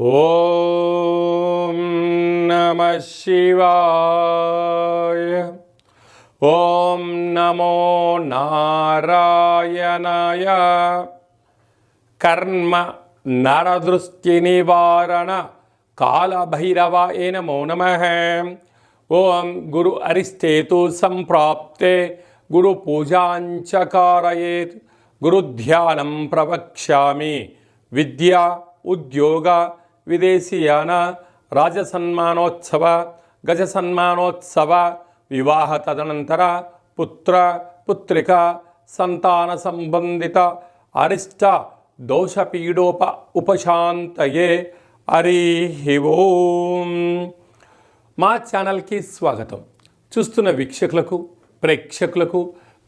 ఓం నమ శివాయ. ఓం నమో నారాయణాయ. కర్మ నరదృష్టి నివారణ కాళభైరవాయ నమో నమ. ఓం గురు అరిష్టేతు సంప్రాప్తే గురు పూజాంచకారయేత్. గురుధ్యానం ప్రవక్ష్యామి. విద్య ఉద్యోగ విదేశీయాన రాజసన్మానోత్సవ గజ సన్మానోత్సవ వివాహ తదనంతర పుత్ర పుత్రిక సంతాన సంబంధిత అరిష్ట దోషపీడోప ఉపశాంతయే హరి ఓం మా ఛానల్కి స్వాగతం. చూస్తున్న వీక్షకులకు ప్రేక్షకులకు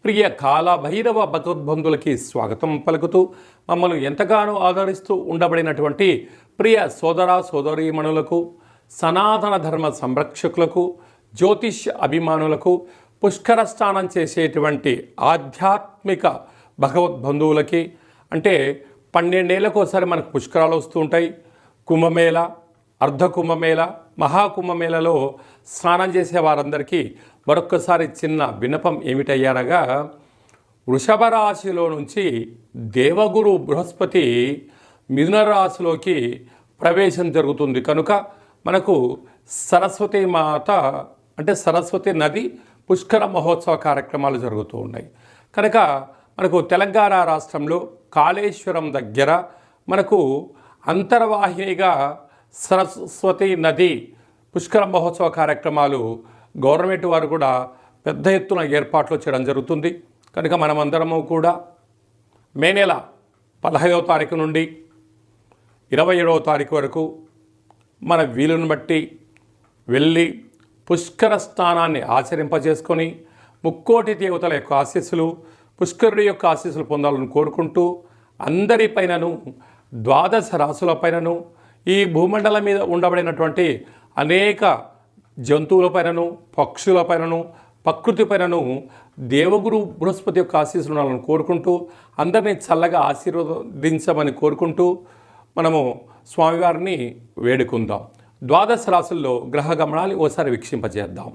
ప్రియ కాల భైరవ భగవద్బంధులకి స్వాగతం పలుకుతూ మమ్మల్ని ఎంతగానో ఆదరిస్తూ ఉండబడినటువంటి ప్రియ సోదర సోదరీమణులకు సనాతన ధర్మ సంరక్షకులకు జ్యోతిష్ అభిమానులకు పుష్కర స్నానం చేసేటువంటి ఆధ్యాత్మిక భగవద్బంధువులకి అంటే పన్నెండేళ్ళకు ఒకసారి మనకు పుష్కరాలు వస్తూ ఉంటాయి. కుంభమేళ అర్ధ కుంభమేళ మహాకుంభమేళలో స్నానం చేసే వారందరికీ మరొక్కసారి చిన్న వినపం ఏమిటయ్యారగా వృషభ రాశిలో నుంచి దేవగురు బృహస్పతి మిథున రాశిలోకి ప్రవేశం జరుగుతుంది. కనుక మనకు సరస్వతి మాత అంటే సరస్వతి నది పుష్కర మహోత్సవ కార్యక్రమాలు జరుగుతూ ఉన్నాయి. కనుక మనకు తెలంగాణ రాష్ట్రంలో కాళేశ్వరం దగ్గర మనకు అంతర్వాహినిగా సరస్వతి నది పుష్కర మహోత్సవ కార్యక్రమాలు గవర్నమెంట్ వారు కూడా పెద్ద ఎత్తున ఏర్పాట్లు చేయడం జరుగుతుంది. కనుక మనమందరము కూడా మే నెల పదహైదవ తారీఖు నుండి ఇరవై ఏడవ తారీఖు వరకు మన వీలును బట్టి వెళ్ళి పుష్కర స్నానాన్ని ఆచరింపజేసుకొని ముక్కోటి దేవతల యొక్క ఆశీస్సులు పుష్కరుడి యొక్క ఆశీస్సులు పొందాలని కోరుకుంటూ అందరిపైనను ద్వాదశ రాసులపైనను ఈ భూమండలం మీద ఉండబడినటువంటి అనేక జంతువులపైనను పక్షులపైనను ప్రకృతిపైనను దేవగురు బృహస్పతి యొక్క ఆశీస్సులు కోరుకుంటూ అందరినీ చల్లగా ఆశీర్వదించమని కోరుకుంటూ మనము స్వామివారిని వేడుకుందాం. ద్వాదశ రాశుల్లో గ్రహ గమనాలు ఓసారి వీక్షింపజేద్దాం.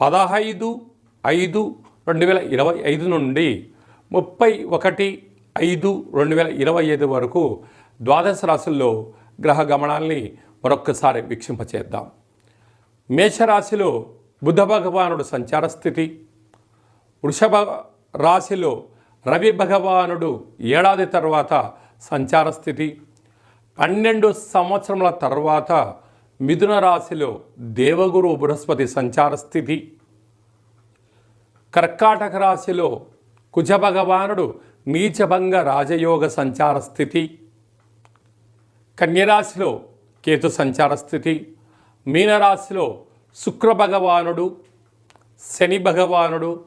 పదహైదు ఐదు రెండు వేల ఇరవై ఐదు నుండి ముప్పై ఒకటి ఐదు రెండు వేల ఇరవై ఐదు వరకు ద్వాదశ రాశుల్లో గ్రహ గమనాల్ని మరొక్కసారి వీక్షింపచేద్దాం. మేషరాశిలో బుధ భగవానుడు సంచార స్థితి. వృషభ రాశిలో రవి భగవానుడు ఏడాది తర్వాత సంచార స్థితి. పన్నెండు సంవత్సరముల తర్వాత మిథున రాశిలో దేవగురు బృహస్పతి సంచార స్థితి. కర్కాటక రాశిలో కుజభగవానుడు నీచభంగ రాజయోగ సంచార స్థితి. కన్యరాశిలో కేతు సంచార స్థితి. మీనరాశిలో శుక్ర భగవానుడు శని భగవానుడు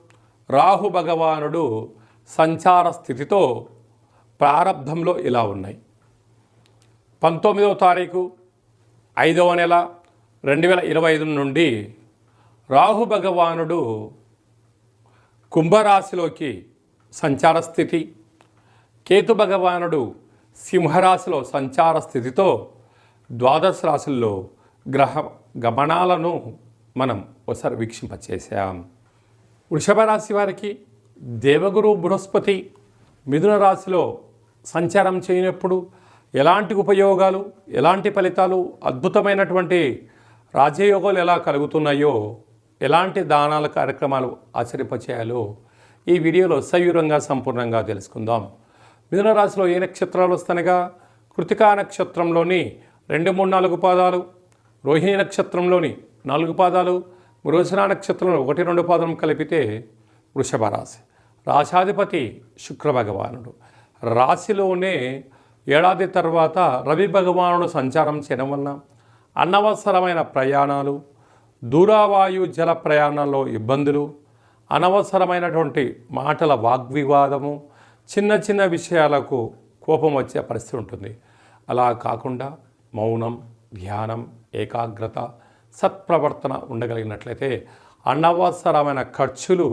రాహు భగవానుడు సంచార స్థితితో ప్రారంభంలో ఇలా ఉన్నాయి. పంతొమ్మిదవ తారీఖు ఐదవ నెల రెండు వేల ఇరవై ఐదు నుండి రాహు భగవానుడు కుంభరాశిలోకి సంచార స్థితి కేతు భగవానుడు సింహరాశిలో సంచార స్థితితో ద్వాదశ రాశుల్లో గ్రహ గమనాలను మనం ఒకసారి వీక్షింపచేసాం వృషభ రాశి వారికి దేవగురు బృహస్పతి మిథున రాశిలో సంచారం చేయనప్పుడు ఎలాంటి ఉపయోగాలు ఎలాంటి ఫలితాలు అద్భుతమైనటువంటి రాజయోగాలు ఎలా కలుగుతున్నాయో ఎలాంటి దానాల కార్యక్రమాలు ఆచరింపచేయాలో ఈ వీడియోలో సవివరంగా సంపూర్ణంగా తెలుసుకుందాం. మిథున రాశిలో ఏ నక్షత్రాలు వస్తనగా కృతికా నక్షత్రంలోని రెండు మూడు నాలుగు పాదాలు రోహిణి నక్షత్రంలోని నాలుగు పాదాలు మృగశిర నక్షత్రంలో ఒకటి రెండు పాదం కలిపితే వృషభ రాశి. రాశాధిపతి శుక్రభగవానుడు రాశిలోనే ఏడాది తర్వాత రవి భగవానుడు సంచారం చేయడం వలన అనవసరమైన ప్రయాణాలు దూరావాయు జల ప్రయాణాల్లో ఇబ్బందులు అనవసరమైనటువంటి మాటల వాగ్వివాదము చిన్న చిన్న విషయాలకు కోపం వచ్చే పరిస్థితి ఉంటుంది. అలా కాకుండా మౌనం ధ్యానం ఏకాగ్రత సత్ప్రవర్తన ఉండగలిగినట్లయితే అనవసరమైన ఖర్చులు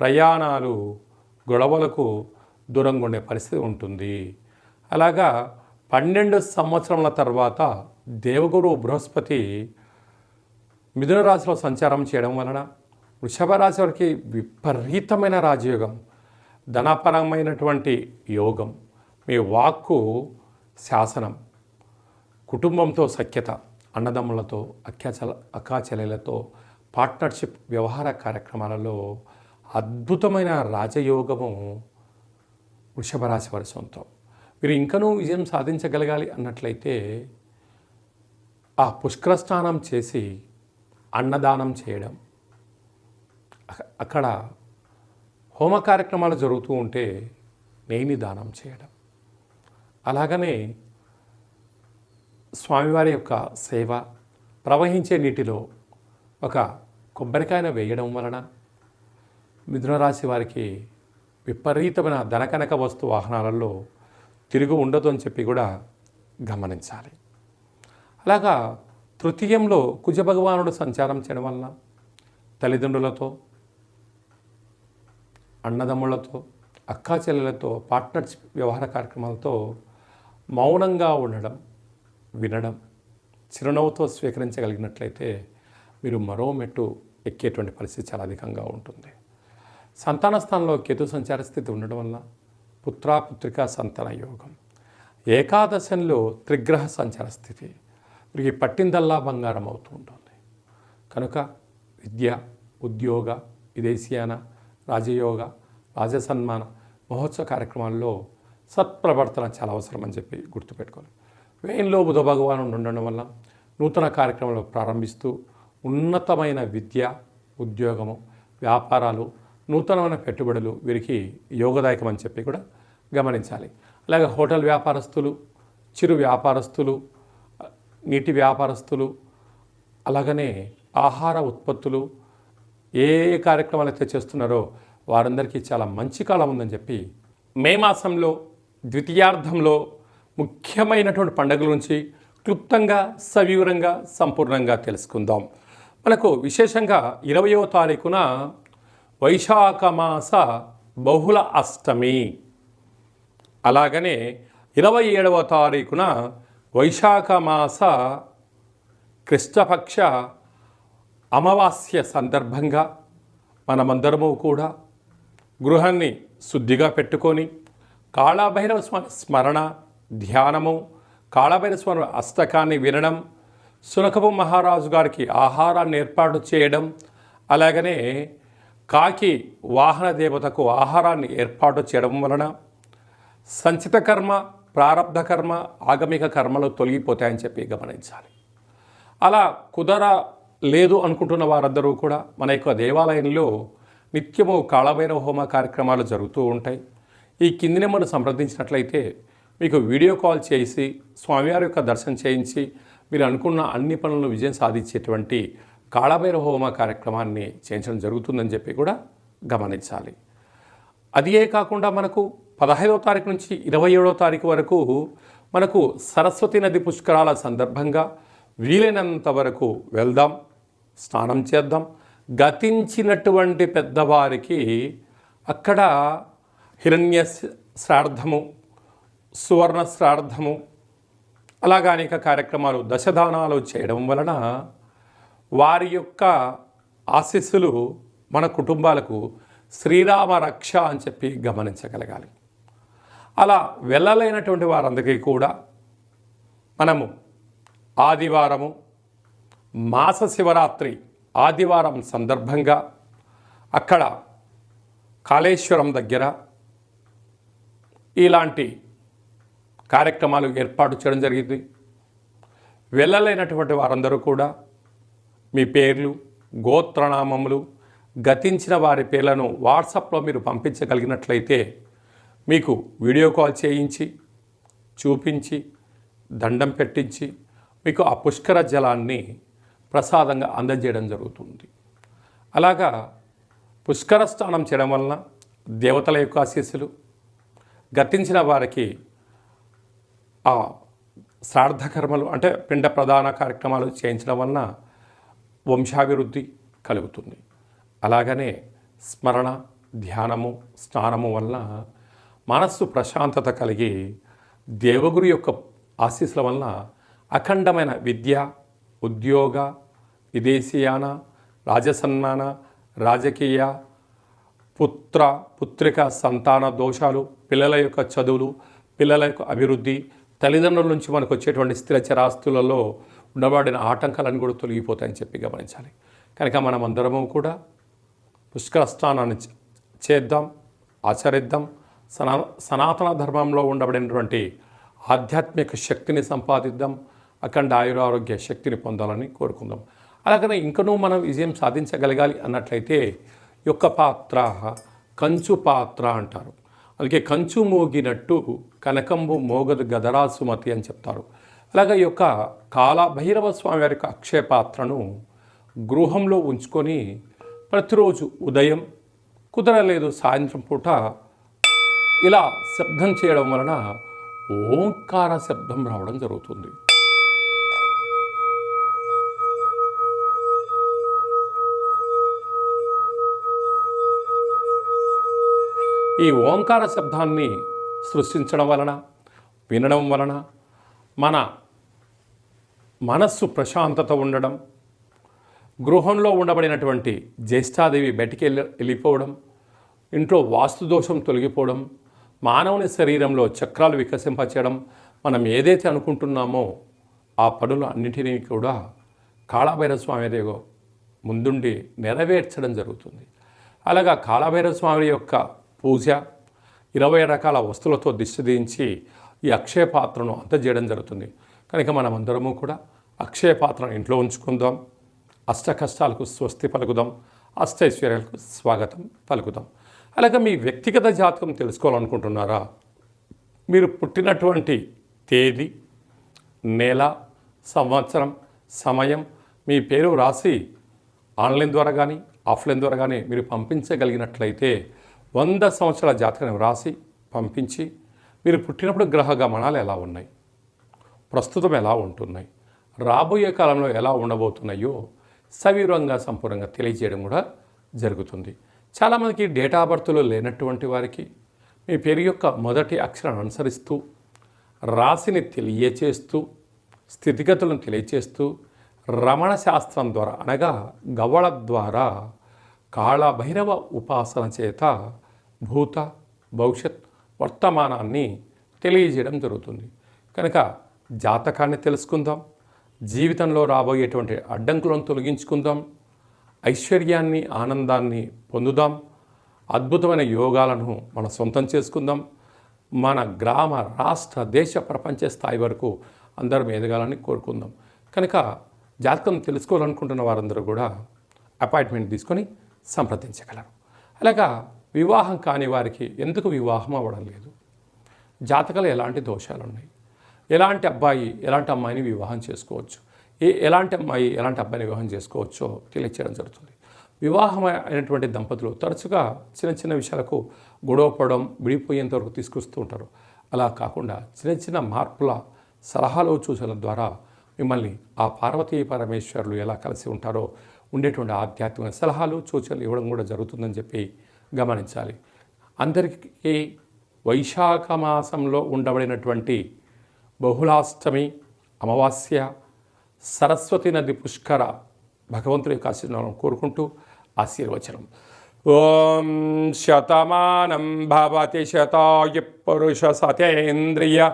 ప్రయాణాలు గొడవలకు దూరంగా ఉండే పరిస్థితి ఉంటుంది. అలాగా పన్నెండు సంవత్సరముల తర్వాత దేవగురు బృహస్పతి మిథున రాశిలో సంచారం చేయడం వలన వృషభ రాశి వారికి విపరీతమైన రాజయోగం ధనపరమైనటువంటి యోగం మీ వాక్కు శాసనం కుటుంబంతో సఖ్యత అన్నదమ్ములతో అక్కాచల అక్కాచెల్లెలతో పార్ట్నర్షిప్ వ్యవహార కార్యక్రమాలలో అద్భుతమైన రాజయోగము వృషభ రాశి వారి సొంతం. మీరు ఇంకనూ విజయం సాధించగలగాలి అన్నట్లయితే ఆ పుష్కర స్నానం చేసి అన్నదానం చేయడం అక్కడ హోమ కార్యక్రమాలు జరుగుతూ ఉంటే నేని దానం చేయడం. అలాగనే స్వామివారి యొక్క సేవ ప్రవహించే నీటిలో ఒక కొబ్బరికాయను వేయడం వలన మిథునరాశి వారికి విపరీతమైన ధనకనక వస్తు వాహనాలలో తిరుగు ఉండదు అని చెప్పి కూడా గమనించాలి. అలాగా తృతీయంలో కుజ భగవానుడు సంచారం చేయడం వలన తల్లిదండ్రులతో అన్నదమ్ములతో అక్కా చెల్లెలతో పార్ట్నర్షిప్ వ్యవహార కార్యక్రమాలతో మౌనంగా ఉండడం వినడం చిరునవ్వుతో స్వీకరించగలిగినట్లయితే మీరు మరో మెట్టు ఎక్కేటువంటి పరిస్థితి చాలా అధికంగా ఉంటుంది. సంతాన స్థానంలో కేతు సంచార స్థితి ఉండడం వల్ల పుత్రాపుత్రిక సంతాన యోగం. ఏకాదశంలో త్రిగ్రహ సంచార స్థితి. వీరికి పట్టిందల్లా బంగారం అవుతూ ఉంటుంది. కనుక విద్య ఉద్యోగ విదేశీయాన రాజయోగ రాజసన్మాన మహోత్సవ కార్యక్రమాల్లో సత్ప్రవర్తన చాలా అవసరం అని చెప్పి గుర్తుపెట్టుకోవాలి. వేయంలో బుధ భగవాను ఉండడం వల్ల నూతన కార్యక్రమాలు ప్రారంభిస్తూ ఉన్నతమైన విద్య ఉద్యోగము వ్యాపారాలు నూతనమైన పెట్టుబడులు వీరికి యోగదాయకం అని చెప్పి కూడా గమనించాలి. అలాగే హోటల్ వ్యాపారస్తులు చిరు వ్యాపారస్తులు నీటి వ్యాపారస్తులు అలాగనే ఆహార ఉత్పత్తులు ఏ ఏ కార్యక్రమాలు అయితే చేస్తున్నారో వారందరికీ చాలా మంచి కాలం ఉందని చెప్పి మే మాసంలో ద్వితీయార్థంలో ముఖ్యమైనటువంటి పండుగల నుంచి క్లుప్తంగా సవివరంగా సంపూర్ణంగా తెలుసుకుందాం. మనకు విశేషంగా ఇరవయో తారీఖున వైశాఖ మాస బహుళ అష్టమి. అలాగనే ఇరవై ఏడవ తారీఖున వైశాఖ మాస కృష్ణపక్ష అమావాస్య సందర్భంగా మనమందరము కూడా గృహాన్ని శుద్ధిగా పెట్టుకొని కాళభైరవ స్మ- స్మరణ ధ్యానము కాళభైన స్మరణ అష్టకాన్ని వినడం సునకపు మహారాజు గారికి ఆహారాన్ని ఏర్పాటు చేయడం అలాగనే కాకి వాహన దేవతకు ఆహారాన్ని ఏర్పాటు చేయడం వలన సంచిత కర్మ ప్రారబ్ధ కర్మ ఆగమిక కర్మలు తొలగిపోతాయని చెప్పి గమనించాలి. అలా కుదర లేదు అనుకుంటున్న వారందరూ కూడా మన యొక్క దేవాలయంలో నిత్యము కాళభైరవ హోమ కార్యక్రమాలు జరుగుతూ ఉంటాయి. ఈ కిందిని మనం సంప్రదించినట్లయితే మీకు వీడియో కాల్ చేసి స్వామివారి యొక్క దర్శనం చేయించి మీరు అనుకున్న అన్ని పనులను విజయం సాధించేటువంటి కాళభైరవ హోమ కార్యక్రమాన్ని చేయించడం జరుగుతుందని చెప్పి కూడా గమనించాలి. అదియే కాకుండా మనకు పదహైదవ తారీఖు నుంచి ఇరవై ఏడవ తారీఖు వరకు మనకు సరస్వతి నది పుష్కరాల సందర్భంగా వీలైనంత వరకు వెళ్దాం స్నానం చేద్దాం. గతించినటువంటి పెద్దవారికి అక్కడ హిరణ్య శ్రార్థము సువర్ణ శ్రార్థము అలాగా అనేక కార్యక్రమాలు దశదానాలు చేయడం వలన వారి యొక్క ఆశీస్సులు మన కుటుంబాలకు శ్రీరామ రక్ష అని చెప్పి గమనించగలగాలి. అలా వెళ్ళలేనటువంటి వారందరికీ కూడా మనము ఆదివారము మాస శివరాత్రి ఆదివారం సందర్భంగా అక్కడ కాళేశ్వరం దగ్గర ఇలాంటి కార్యక్రమాలు ఏర్పాటు చేయడం జరిగింది. వెళ్ళలేనటువంటి వారందరూ కూడా మీ పేర్లు గోత్రనామములు గతించిన వారి పేర్లను వాట్సాప్లో మీరు పంపించగలిగినట్లయితే మీకు వీడియో కాల్ చేయించి చూపించి దండం పెట్టించి మీకు ఆ పుష్కర జలాన్ని ప్రసాదంగా అందజేయడం జరుగుతుంది. అలాగా పుష్కర స్నానం చేయడం వలన దేవతల యొక్క ఆశీస్సులు గతించిన వారికి ఆ శ్రాద్ధ కర్మలు అంటే పిండ ప్రధాన కార్యక్రమాలు చేయించడం వలన వంశాభివృద్ధి కలుగుతుంది. అలాగనే స్మరణ ధ్యానము స్నానము వలన మనస్సు ప్రశాంతత కలిగి దేవగురు యొక్క ఆశీస్సుల వలన అఖండమైన విద్య ఉద్యోగ విదేశీయాన రాజసన్మాన రాజకీయ పుత్ర పుత్రిక సంతాన దోషాలు పిల్లల యొక్క చదువులు పిల్లల యొక్క అభివృద్ధి తల్లిదండ్రుల నుంచి మనకు వచ్చేటువంటి స్థిర చరాస్తులలో ఉండబడిన ఆటంకాలను కూడా తొలగిపోతాయని చెప్పి గమనించాలి. కనుక మనం అందరము కూడా పుష్కర స్నానాన్ని చేద్దాం ఆచరిద్దాం. సనా సనాతన ధర్మంలో ఉండబడినటువంటి ఆధ్యాత్మిక శక్తిని సంపాదిద్దాం. అఖండ ఆయురారోగ్య శక్తిని పొందాలని కోరుకుందాం. అలాగనే ఇంకనూ మనం విజయం సాధించగలగాలి అన్నట్లయితే యొక్క పాత్ర కంచు పాత్ర అంటారు. అందుకే కంచు మోగినట్టు కనకంబు మోగదు గదరా సుమతి అని చెప్తారు. అలాగే ఈ యొక్క కాలభైరవ స్వామి వారి యొక్క అక్షయ పాత్రను గృహంలో ఉంచుకొని ప్రతిరోజు ఉదయం కుదరలేదు సాయంత్రం పూట ఇలా శబ్దం చేయడం వలన ఓంకార శబ్దం రావడం జరుగుతుంది. ఈ ఓంకార శబ్దాన్ని సృష్టించడం వలన వినడం వలన మన మనస్సు ప్రశాంతత ఉండడం గృహంలో ఉండబడినటువంటి జ్యేష్ఠాదేవి బయటికి వెళ్ళి వెళ్ళిపోవడం ఇంట్లో వాస్తు దోషం తొలగిపోవడం మానవుని శరీరంలో చక్రాలు వికసింపచేయడం మనం ఏదైతే అనుకుంటున్నామో ఆ పనులు అన్నిటినీ కూడా కాళభైరవ స్వామి దేవో ముందుండి నెరవేర్చడం జరుగుతుంది. అలాగా కాళభైరవ స్వామి యొక్క పూజ ఇరవై రకాల వస్తువులతో దిష్టి దించి ఈ అక్షయ పాత్రను అందజేయడం జరుగుతుంది. కనుక మనం అందరము కూడా అక్షయ పాత్రను ఇంట్లో ఉంచుకుందాం. అష్ట కష్టాలకు స్వస్తి పలుకుదాం. అష్టైశ్వర్యాలకు స్వాగతం పలుకుదాం. అలాగే మీ వ్యక్తిగత జాతకం తెలుసుకోవాలనుకుంటున్నారా? మీరు పుట్టినటువంటి తేదీ నెల సంవత్సరం సమయం మీ పేరు రాసి ఆన్లైన్ ద్వారా కానీ ఆఫ్లైన్ ద్వారా కానీ మీరు పంపించగలిగినట్లయితే వంద సంవత్సరాల జాతకం వ్రాసి పంపించి మీరు పుట్టినప్పుడు గ్రహ గమనాలు ఎలా ఉన్నాయి? ప్రస్తుతం ఎలా ఉంటున్నాయి? రాబోయే కాలంలో ఎలా ఉండబోతున్నాయో సవివరంగా సంపూర్ణంగా తెలియజేయడం కూడా జరుగుతుంది. చాలామందికి డేటా బర్త్లో లేనటువంటి వారికి మీ పేరు యొక్క మొదటి అక్షరాన్ని అనుసరిస్తూ రాశిని తెలియచేస్తూ స్థితిగతులను తెలియచేస్తూ రమణ శాస్త్రం ద్వారా అనగా గవళ ద్వారా కాళభైరవ ఉపాసన చేత భూత భవిష్యత్ వర్తమానాన్ని తెలియజేయడం జరుగుతుంది. కనుక జాతకాన్ని తెలుసుకుందాం. జీవితంలో రాబోయేటువంటి అడ్డంకులను తొలగించుకుందాం. ఐశ్వర్యాన్ని ఆనందాన్ని పొందుదాం. అద్భుతమైన యోగాలను మన సొంతం చేసుకుందాం. మన గ్రామ రాష్ట్ర దేశ ప్రపంచ స్థాయి వరకు అందరం ఎదగాలని కోరుకుందాం. కనుక జాతకం తెలుసుకోవాలనుకుంటున్న వారందరూ కూడా అపాయింట్మెంట్ తీసుకొని సంప్రదించగలరు. అలాగా వివాహం కాని వారికి ఎందుకు వివాహం అవ్వడం లేదు? జాతకాలు ఎలాంటి దోషాలు ఉన్నాయి? ఎలాంటి అబ్బాయి ఎలాంటి అమ్మాయిని వివాహం చేసుకోవచ్చు? ఏ ఎలాంటి అమ్మాయి ఎలాంటి అబ్బాయిని వివాహం చేసుకోవచ్చో తెలియచేయడం జరుగుతుంది. వివాహం అయినటువంటి దంపతులు తరచుగా చిన్న చిన్న విషయాలకు గొడవపడడం విడిపోయేంత వరకు తీసుకొస్తూ ఉంటారు. అలా కాకుండా చిన్న చిన్న మార్పుల సలహాలు సూచనల ద్వారా మిమ్మల్ని ఆ పార్వతీ పరమేశ్వరులు ఎలా కలిసి ఉంటారో ఉండేటువంటి ఆధ్యాత్మిక సలహాలు సూచనలు ఇవ్వడం కూడా జరుగుతుందని చెప్పి గమనించాలి. అందరికీ వైశాఖ మాసంలో ఉండబడినటువంటి బహుళాష్టమి అమావాస్య సరస్వతి నది పుష్కర భగవంతుడి యొక్క ఆశీర్వాదం కోరుకుంటూ ఆశీర్వచనం. ఓం శతమానం భవతి శతాయు పురుష సతేంద్రియ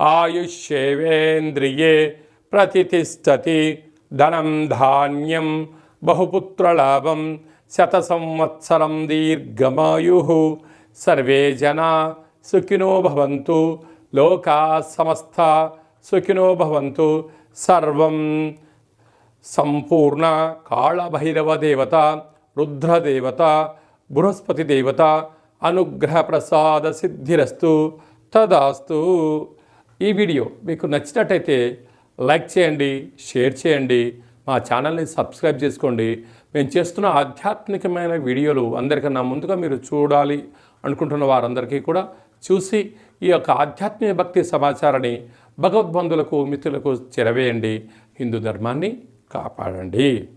ఆయుష్యేవేంద్రియే ప్రతిష్టతి ధనం ధాన్యం బహుపుత్రలాభం శత సంవత్సరం దీర్ఘమాయు. సర్వే జనా సుఖినో భవంతు. లోకా సమస్త సుఖినో భవంతు. సర్వం సంపూర్ణ కాళభైరవ దేవత రుద్రదేవత బృహస్పతి దేవత అనుగ్రహ ప్రసాద సిద్ధిరస్తు తదాస్తు. ఈ వీడియో మీకు నచ్చినట్టయితే లైక్ చేయండి షేర్ చేయండి మా ఛానల్ని సబ్స్క్రైబ్ చేసుకోండి. మేము చేస్తున్న ఆధ్యాత్మికమైన వీడియోలు అందరికన్నా ముందుగా మీరు చూడాలి అనుకుంటున్న వారందరికీ కూడా చూసి ఈ యొక్క ఆధ్యాత్మిక భక్తి సమాచారాన్ని భగవద్బంధులకు మిత్రులకు చెరవేయండి. హిందూ ధర్మాన్ని కాపాడండి.